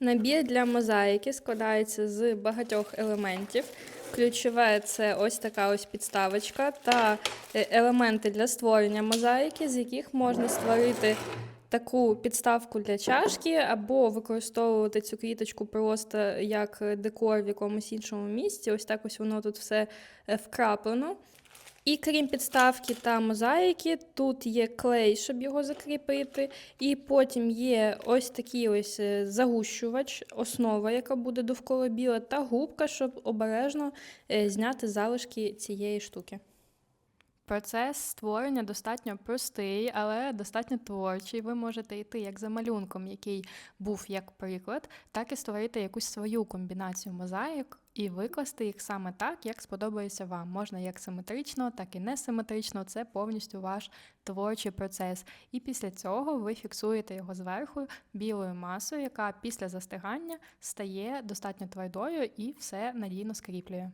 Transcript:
Набір для мозаїки складається з багатьох елементів. Ключове це ось така ось підставочка та е, елементи для створення мозаїки, з яких можна створити таку підставку для чашки, або використовувати цю квіточку просто як декор в якомусь іншому місці. Ось так ось воно тут все е, вкраплено. І крім підставки та мозаїки, тут є клей, щоб його закріпити. І потім є ось такий ось е, загущувач, основа, яка буде довкола біла, та губка, щоб обережно е, зняти залишки цієї штуки. Процес створення достатньо простий, але достатньо творчий. Ви можете йти як за малюнком, який був як приклад, так і створити якусь свою комбінацію мозаїк і викласти їх саме так, як сподобається вам. Можна як симетрично, так і несиметрично. Це повністю ваш творчий процес. І після цього ви фіксуєте його зверху білою масою, яка після застигання стає достатньо твердою і все надійно скріплює.